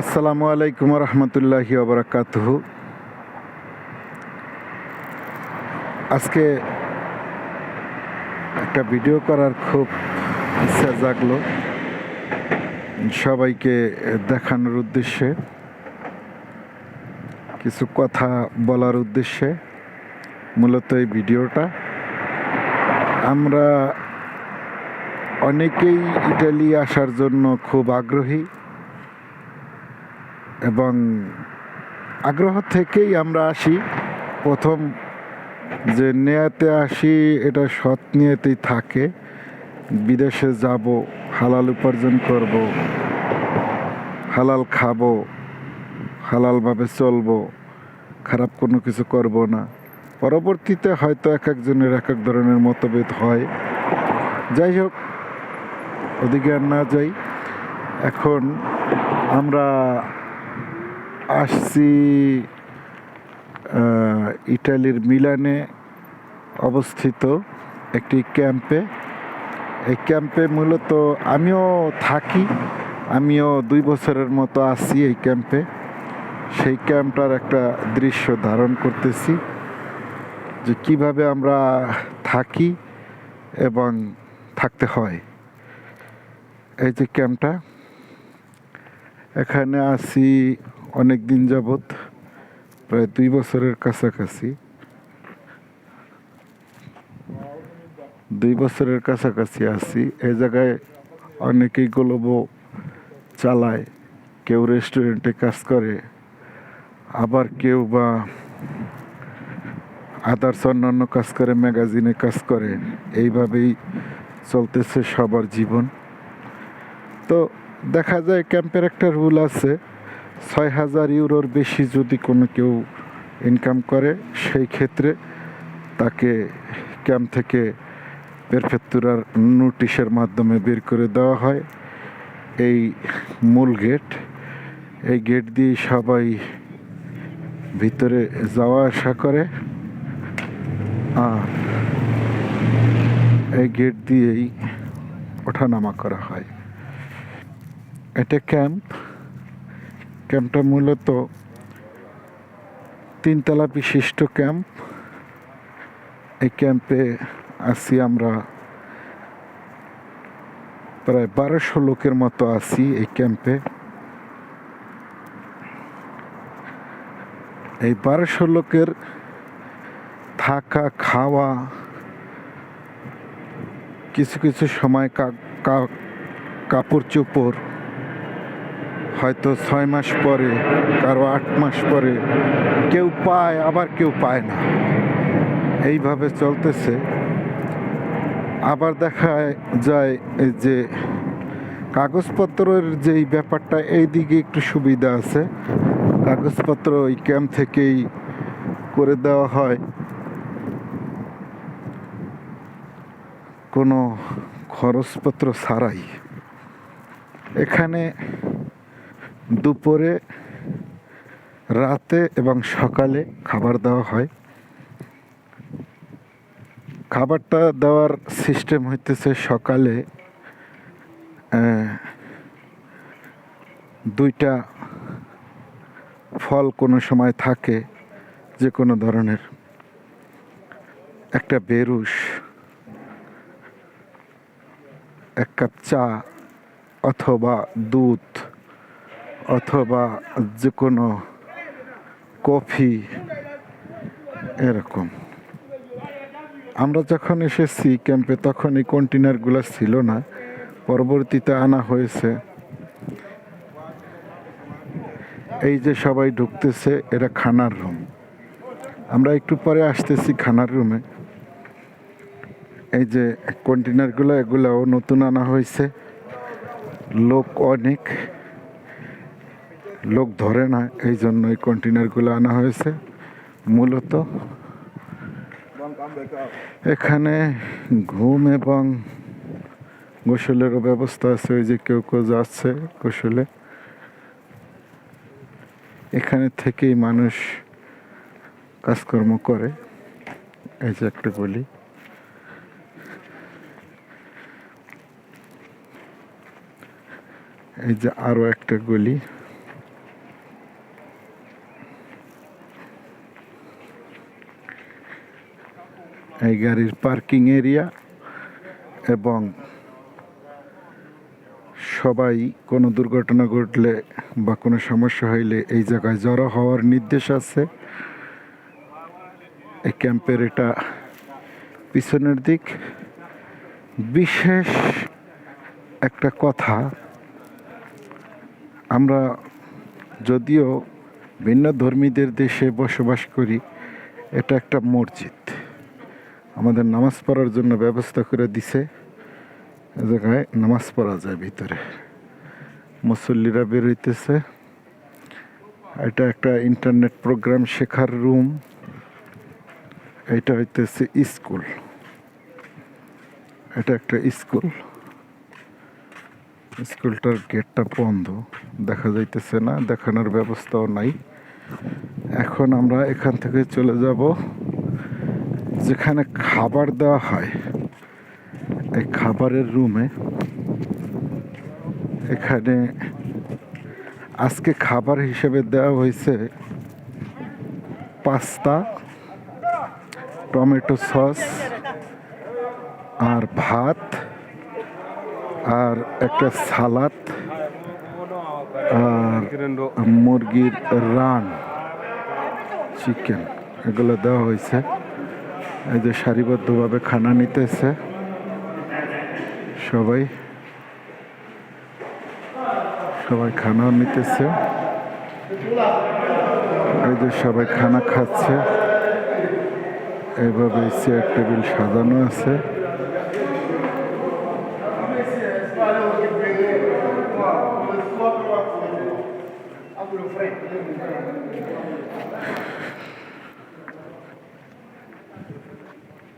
আসসালামু আলাইকুম রহমতুল্লাহি ওবরাকাতুহ। আজকে একটা ভিডিও করার খুব ইচ্ছা জাগলো। সবাইকে দেখানোর উদ্দেশ্যে, কিছু কথা বলার উদ্দেশ্যে মূলত এই ভিডিওটা। আমরা অনেকেই ইটালি আসার জন্য খুব আগ্রহী। এবং আগ্রহ থেকেই আমরা আসি। প্রথম যে নেয়াতে আসি, এটা সৎ নিয়েতেই থাকে। বিদেশে যাব, হালাল উপার্জন করব, হালাল খাব, হালালভাবে চলবো, খারাপ কোনো কিছু করব না। পরবর্তীতে হয়তো এক একজনের এক এক ধরনের মতভেদ হয়। যাই হোক, ওদিকে আর না যাই। এখন আমরা আসছি ইটালির মিলানে অবস্থিত একটি ক্যাম্পে। এই ক্যাম্পে মূলত আমিও থাকি, আমিও দুই বছরের মতো আছি এই ক্যাম্পে। সেই ক্যাম্পটার একটা দৃশ্য ধারণ করতেছি, যে কীভাবে আমরা থাকি এবং থাকতে হয়। এই যে ক্যাম্পটা, এখানে আছি অনেক দিন যাবৎ, প্রায় দুই বছরের কাছাকাছি। দুই বছরের কাছাকাছি আছি। এ জায়গায় অনেকেই গোলবো চালায়, কেউ রেস্টুরেন্টে কাজ করে, আবার কেউ বা আদার্স অন্যান্য কাজ করে, ম্যাগাজিনে কাজ করে। এইভাবেই চলতেছে সবার জীবন। তো দেখা যায়, ক্যাম্পের একটা রুল আছে ছয় হাজার ইউরোর বেশি যদি কোনো কেউ ইনকাম করে, সেই ক্ষেত্রে তাকে ক্যাম্প থেকে পেরফেক্তুরার নোটিশের মাধ্যমে বের করে দেওয়া হয়। এই মূল গেট এই গেট দিয়ে সবাই ভিতরে যাওয়া আসা করে। আর এই গেট দিয়েই ওঠানামা করা হয়। এটা ক্যাম্প ক্যাম্পটা মূলত তিনতলা বিশিষ্ট ক্যাম্প। এই ক্যাম্পে আছি আমরা প্রায় বারোশো লোকের মতো আছি এই ক্যাম্পে। এই বারোশো লোকের থাকা, খাওয়া, কিছু কিছু সময় কাপড় চোপড় হয়তো ছয় মাস পরে, কারও আট মাস পরে, কেউ পায়, আবার কেউ পায় না। এইভাবে চলতেছে। আবার দেখা যায় যে কাগজপত্রের যেই ব্যাপারটা, এই দিকে একটু সুবিধা আছে। কাগজপত্র ওই ক্যাম্প থেকেই করে দেওয়া হয়। কোনো খরচপত্র ছাড়াই। এখানে দুপুরে, রাতে এবং সকালে খাবার দেওয়া হয়। খাবারটা দেওয়ার সিস্টেম হইতেছে সকালে দুইটা ফল কোনো সময় থাকে যে কোনো ধরনের। একটা বেরুস এক কাপ চা অথবা দুধ অথবা যে কোনো কফি এরকম। আমরা যখন এসেছি ক্যাম্পে তখন এই কন্টেনারগুলো ছিল না। পরবর্তীতে আনা হয়েছে। এই যে সবাই ঢুকতেছে এটা খানার রুম। আমরা একটু পরে আসতেছি খানার রুমে। এই যে কন্টেনারগুলো এগুলোও নতুন আনা হয়েছে। লোক অনেক। লোক ধরে না, এই জন্য এই কন্টেনারগুলো আনা হয়েছে, মূলত। এখানে ঘুম এবং গোসলেরও ব্যবস্থা আছে, ওই যে কেউ কেউ যাচ্ছে গোসলে। এখানে থেকেই মানুষ কাজকর্ম করে, এই যে একটা গলি। এই যে আরও একটা গলি। এই গাড়ির পার্কিং এরিয়া এবং সবাই কোনো দুর্ঘটনা ঘটলে বা কোনো সমস্যা হইলে এই জায়গায় জড়ো হওয়ার নির্দেশ আছে। এই ক্যাম্পের এটা পিছনের দিক। বিশেষ একটা কথা, আমরা যদিও ভিন্ন ধর্মীদের দেশে বসবাস করি, এটা একটা মসজিদ। আমাদের নামাজ পড়ার জন্য ব্যবস্থা করে দিছে। জায়গায় নামাজ পড়া যায় ভিতরে। মুসল্লিরা বের হইতেছে। এটা একটা ইন্টারনেট প্রোগ্রাম শেখার রুম। এটা হইতেছে স্কুল। এটা একটা স্কুল। স্কুলটার গেটটা বন্ধ। দেখা যাইতেছে না, দেখানোর ব্যবস্থাও নাই। এখন আমরা এখান থেকে চলে যাব। যেখানে খাবার দেওয়া হয়, এই খাবারের রুমে, এখানে আজকে খাবার হিসেবে দেওয়া হয়েছে পাস্তা, টমেটো সস আর ভাত আর একটা সালাদ আর মুরগির রান, চিকেন, এগুলো দেওয়া হয়েছে। এই যে সারিবদ্ধভাবে খানা নিতেছে। সবাই। সবাই খানা নিতেছে। এই যে সবাই খানা খাচ্ছে। এইভাবে চেয়ার টেবিল সাজানো আছে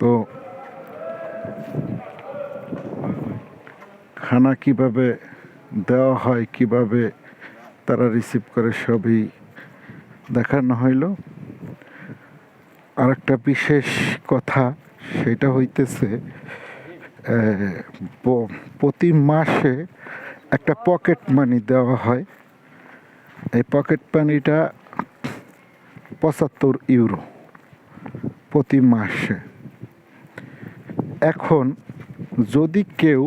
তো খানা কীভাবে দেওয়া হয়, কীভাবে তারা রিসিভ করে সবই দেখানো হইল। আরেকটা বিশেষ কথা সেটা হইতেছে প্রতি মাসে একটা পকেট মানি দেওয়া হয়। এই পকেট মানিটা পঁচাত্তর ইউরো প্রতি মাসে। এখন যদি কেউ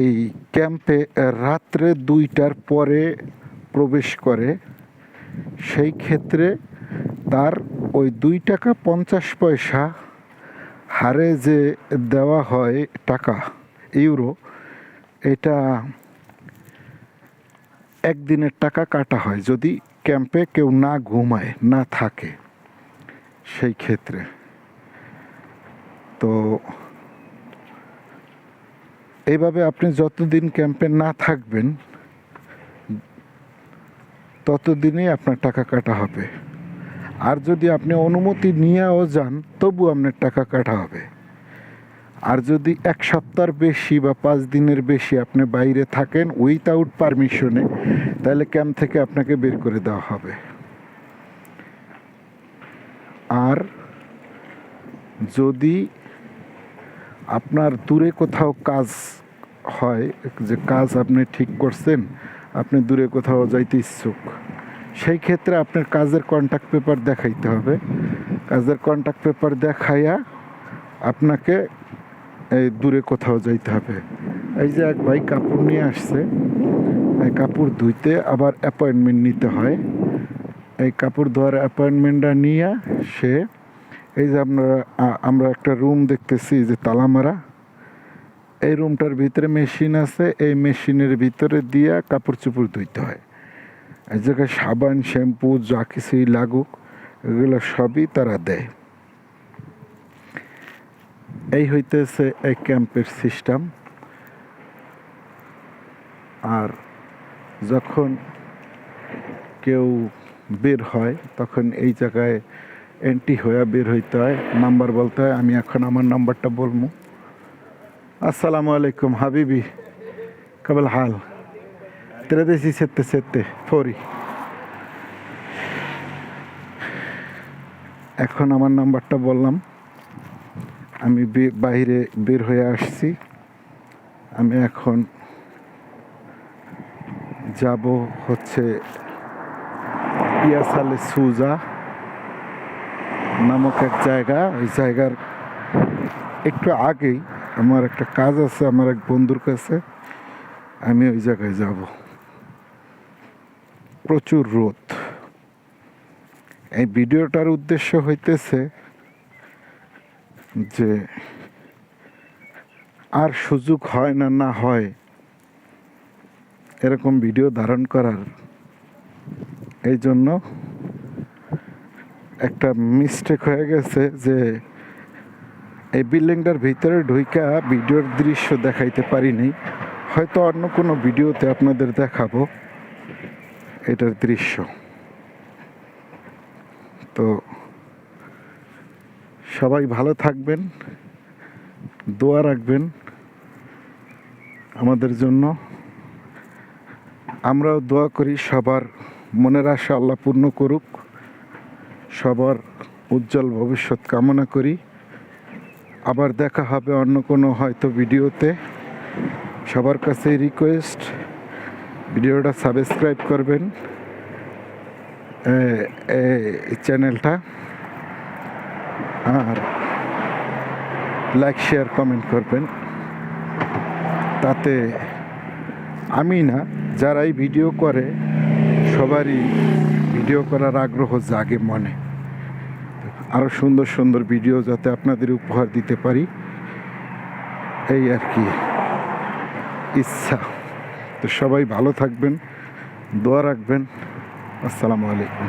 এই ক্যাম্পে রাত্রে দুইটার পরে প্রবেশ করে। সেই ক্ষেত্রে তার ওই দুই টাকা পঞ্চাশ পয়সা হারে যে দেওয়া হয় টাকা, ইউরো, এটা একদিনের টাকা কাটা হয় যদি ক্যাম্পে কেউ না ঘুমায়, না থাকে সেই ক্ষেত্রে। তো এইভাবে আপনি যতদিন ক্যাম্পে না থাকবেন, ততদিনই আপনার টাকা কাটা হবে। আর যদি আপনি অনুমতি নিয়েও যান, তবু আপনার টাকা কাটা হবে। আর যদি এক সপ্তাহের বেশি বা পাঁচ দিনের বেশি আপনি বাইরে থাকেন উইথাউট পারমিশনে তাহলে ক্যাম্প থেকে আপনাকে বের করে দেওয়া হবে। আর যদি আপনার দূরে কোথাও কাজ হয়, যে কাজ আপনি ঠিক করছেন, আপনি দূরে কোথাও যাইতে ইচ্ছুক, সেই ক্ষেত্রে আপনার কাজের কন্ট্যাক্ট পেপার দেখাইতে হবে। কাজের কন্ট্যাক্ট পেপার দেখাইয়া আপনাকে এই দূরে কোথাও যাইতে হবে। এই যে এক ভাই কাপড় নিয়ে আসছে, এই কাপড় ধুইতে আবার অ্যাপয়েন্টমেন্ট নিতে হয়। এই কাপড় ধোয়ার অ্যাপয়েন্টমেন্টটা নিয়ে সে এই যে আমরা, আ- আমরা একটা রুম দেখতেছি যে তালামারা। এই রুমটার ভিতরে মেশিন আছে, এই মেশিনের ভিতরে দিয়া কাপড় চোপড় ধুইতে হয়। এই জায়গায় সাবান শ্যাম্পু যা কিছুই লাগুক, এগুলো সবই তারা দেয়। এই হইতেছে এই ক্যাম্পের সিস্টেম আর যখন কেউ বের হয়, তখন এই জায়গায় এন্ট্রি হয়ে বের হইতে হয়, নাম্বার বলতে হয়, আমি এখন আমার নাম্বারটা বলব। আসসালামু আলাইকুম হাবিবি, কবল হাল। তেরাদেশি সেতে সেতে, ফরি। এখন আমার নাম্বারটা বললাম। আমি বাইরে বের হয়ে আসছি। আমি এখন যাব হচ্ছে পিয়াসালে সুজা। নামক এক জায়গা, ওই জায়গার একটু আগেই আমার একটা কাজ আছে, আমার এক বন্ধুর কাছে। আমি ওই জায়গায় যাব। প্রচুর রোদ। এই ভিডিওটার উদ্দেশ্য হইতেছে যে আর সুযোগ হয় না না হয়, এরকম ভিডিও ধারণ করার। এই জন্য একটা মিস্টেক হয়ে গেছে যে এই বিল্ডিংটার ভিতরে ঢুইকা ভিডিওর দৃশ্য দেখাইতে পারিনি। হয়তো অন্য কোনো ভিডিওতে আপনাদের দেখাবো এটার দৃশ্য। তো সবাই ভালো থাকবেন, দোয়া রাখবেন আমাদের জন্য। আমরাও দোয়া করি সবার মনের আশা আল্লাহ পূর্ণ করুক। সবার উজ্জ্বল ভবিষ্যৎ কামনা করি। আবার দেখা হবে অন্য কোনো হয়তো ভিডিওতে। সবার কাছে রিকোয়েস্ট ভিডিওটা সাবস্ক্রাইব করবেন। চ্যানেলটা আর লাইক শেয়ার কমেন্ট করবেন। তাতে আমি না, যারাই ভিডিও করে, সবারই ভিডিও করার আগ্রহ জাগে মনে। আরও সুন্দর সুন্দর ভিডিও যাতে আপনাদের উপহার দিতে পারি। এই আর কি। ইচ্ছা। তো সবাই ভালো থাকবেন, দোয়া রাখবেন। আসসালামু আলাইকুম।